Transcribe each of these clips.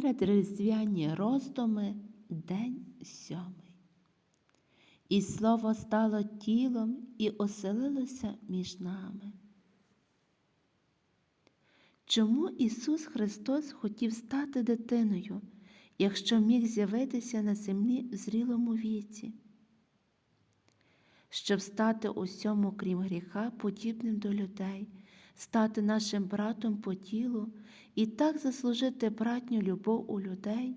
перед різдвяні роздуми день сьомий. І слово стало тілом і оселилося між нами. Чому Ісус Христос хотів стати дитиною, якщо міг з'явитися на землі в зрілому віці? Щоб стати усьому, крім гріха, подібним до людей, стати нашим братом по тілу і так заслужити братню любов у людей,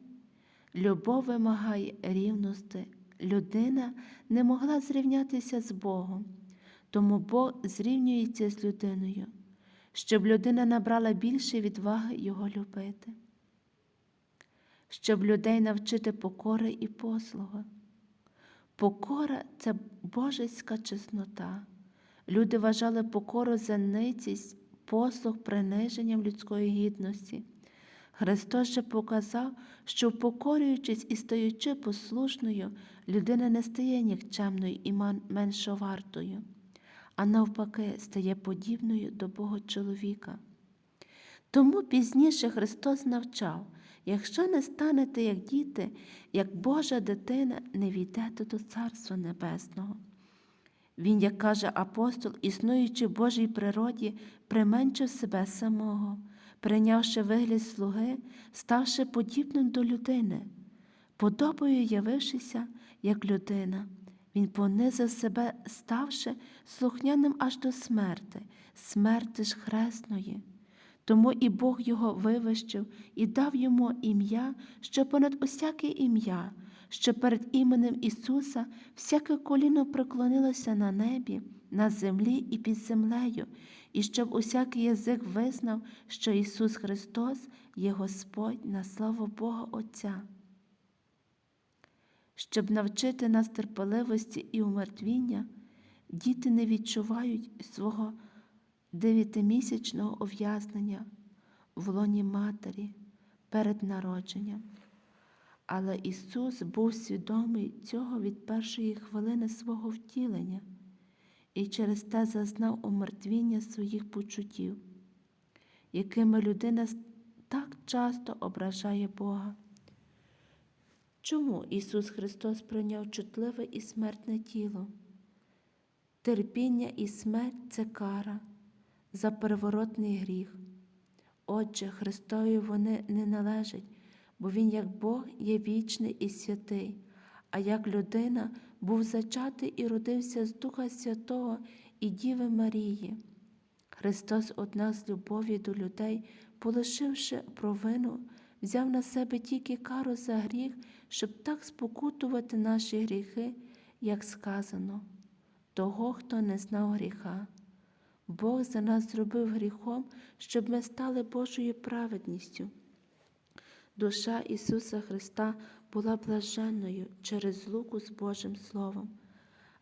любов вимагає рівності. Людина не могла зрівнятися з Богом, тому Бог зрівнюється з людиною, щоб людина набрала більше відваги Його любити, щоб людей навчити покори і послуги. Покора це божеська чеснота. Люди вважали покору за ницість, послуг приниженням людської гідності. Христос же показав, що, покорюючись і стаючи послушною, людина не стає нікчемною і меншовартою, а навпаки, стає подібною до Бога чоловіка. Тому пізніше Христос навчав, якщо не станете як діти, як Божа дитина, не війдете до Царства Небесного. Він, як каже апостол, існуючи в Божій природі, применшив себе самого, прийнявши вигляд слуги, ставши подібним до людини, подобою явившися як людина. Він понизив себе, ставши слухняним аж до смерти, смерти ж хресної. Тому і Бог його вивищив і дав йому ім'я, що понад усяке ім'я, що перед іменем Ісуса всяке коліно преклонилося на небі, на землі і під землею, і щоб усякий язик визнав, що Ісус Христос є Господь на славу Бога Отця. Щоб навчити нас терпеливості і умертвіння, діти не відчувають свого дев'ятимісячного ув'язнення в лоні матері перед народженням. Але Ісус був свідомий цього від першої хвилини свого втілення і через те зазнав умертвіння своїх почуттів, якими людина так часто ображає Бога. Чому Ісус Христос прийняв чутливе і смертне тіло? Терпіння і смерть це кара за переворотний гріх. Отже, Христові вони не належать, бо Він, як Бог, є вічний і святий, а як людина був зачатий і родився з Духа Святого і Діви Марії. Христос, однак з любові до людей, полишивши провину, взяв на себе тільки кару за гріх, щоб так спокутувати наші гріхи, як сказано, того, хто не знав гріха. Бог за нас зробив гріхом, щоб ми стали Божою праведністю. Душа Ісуса Христа була блаженною через луку з Божим Словом,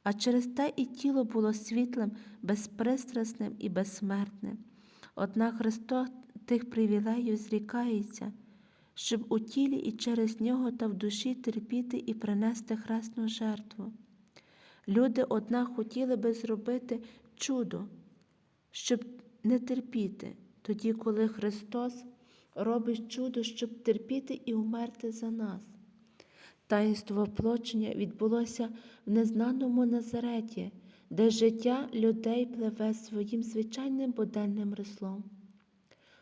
а через те і тіло було світлим, безпристрасним і безсмертним. Однак Христос тих привілеїв зрікається, щоб у тілі і через нього та в душі терпіти і принести хресну жертву. Люди, однак, хотіли би зробити чудо щоб не терпіти, тоді, коли Христос робить чудо, щоб терпіти і умерти за нас. Таїнство оплочення відбулося в незнаному Назареті, де життя людей пливе своїм звичайним буденним рислом.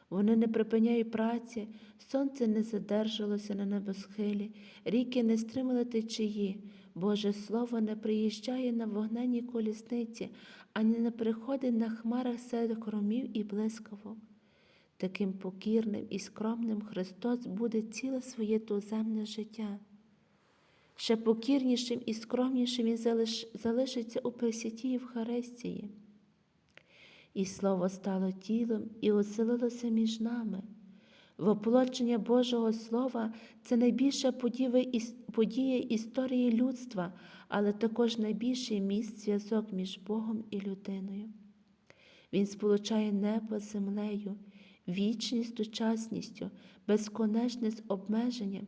Вони не припиняють праці, сонце не задержалося на небосхилі, ріки не стримали течії, Боже Слово не приїжджає на вогненній колісниці, ані не приходить на хмарах серед кромів і блискавок. Таким покірним і скромним Христос буде ціле своє туземне життя. Ще покірнішим і скромнішим Він залиш... залишиться у Пресвятій Євхаристії. І Слово стало тілом і оселилося між нами. Воплочення Божого Слова це найбільша подія історії людства, але також найбільший міст зв'язок між Богом і людиною. Він сполучає небо з землею, вічність з безконечність з обмеженням,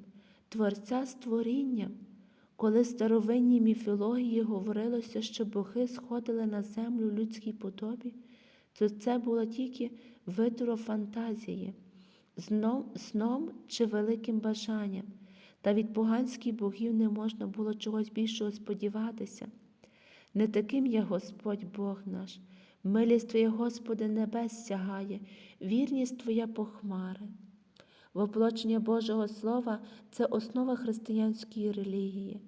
Творця з. Коли в старовинній міфології говорилося, що боги сходили на землю в людській подобі, то це була тільки видро фантазії. зном, сном чи великим бажанням, та від поганських богів не можна було чогось більшого сподіватися. Не таким є Господь Бог наш, милість Твоя, Господи, небес сягає, вірність Твоя по хмари. Воплочення Божого Слова це основа християнської релігії.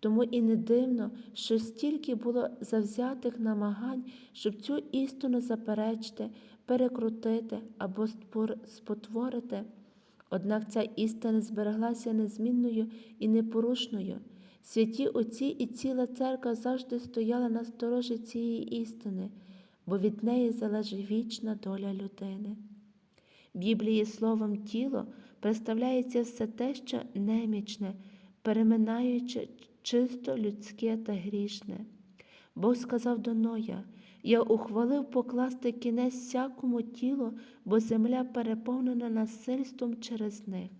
Тому і не дивно, що стільки було завзятих намагань, щоб цю істину заперечити, перекрутити або спотворити. Однак ця істина збереглася незмінною і непорушною. Святі отці і ціла церква завжди стояла на сторожі цієї істини, бо від неї залежить вічна доля людини. Біблії словом тіло представляється все те, що немічне, переминаючи чисто людське та грішне. Бог сказав до Ноя, я ухвалив покласти кінець всякому тілу, бо земля переповнена насильством через них.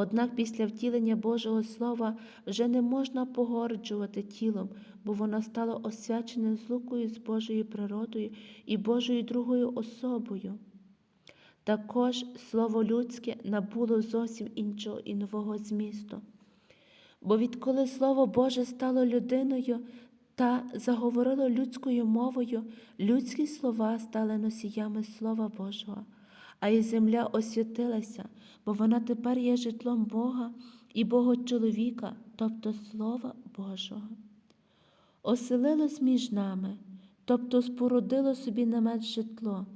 Однак після втілення Божого Слова вже не можна погорджувати тілом, бо воно стало освяченим злукою з Божою природою і Божою другою особою. Також слово людське набуло зовсім іншого і нового змісту. Бо відколи Слово Боже стало людиною та заговорило людською мовою, людські слова стали носіями Слова Божого, а і земля освятилася, бо вона тепер є житлом Бога і Бога чоловіка, тобто Слова Божого. Оселилось між нами, тобто спорудило собі намет житло.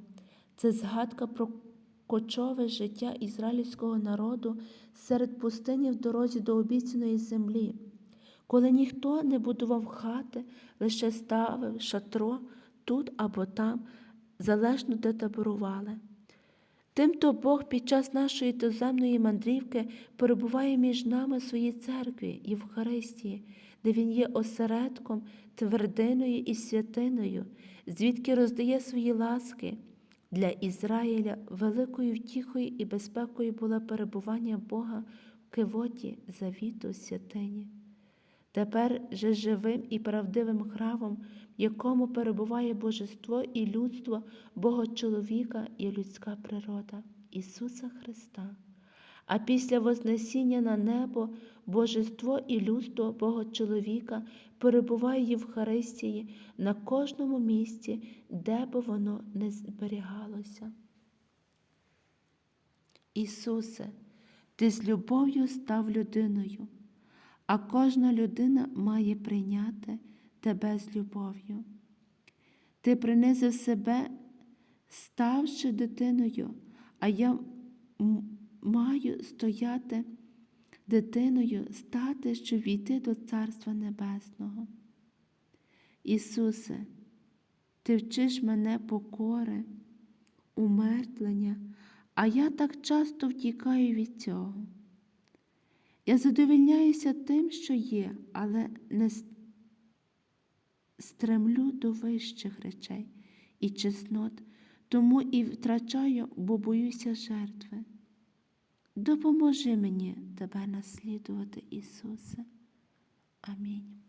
Це згадка про кочове життя ізраїльського народу серед пустині в дорозі до обіцяної землі, коли ніхто не будував хати, лише ставив шатро тут або там, залежно де таборували. Тимто Бог під час нашої туземної мандрівки перебуває між нами в своїй церкві Євхаристії, де Він є осередком, твердиною і святиною, звідки роздає свої ласки. Для Ізраїля великою втіхою і безпекою було перебування Бога в кивоті завіту святині. Тепер же живим і правдивим храмом, в якому перебуває божество і людство, Бога чоловіка і людська природа Ісуса Христа. А після Вознесіння на небо божество і людство Бога чоловіка перебуває в Євхаристії на кожному місці, де би воно не зберігалося. Ісусе, Ти з любов'ю став людиною, а кожна людина має прийняти Тебе з любов'ю. Ти принизив себе, ставши дитиною, а я маю стояти дитиною, стати, щоб війти до Царства Небесного. Ісусе, Ти вчиш мене покори, умертлення, а я так часто втікаю від цього. Я задовільняюся тим, що є, але не стремлю до вищих речей і чеснот, тому і втрачаю, бо боюся жертви. Допоможи мені тебе наслідувати, Ісусе. Амінь.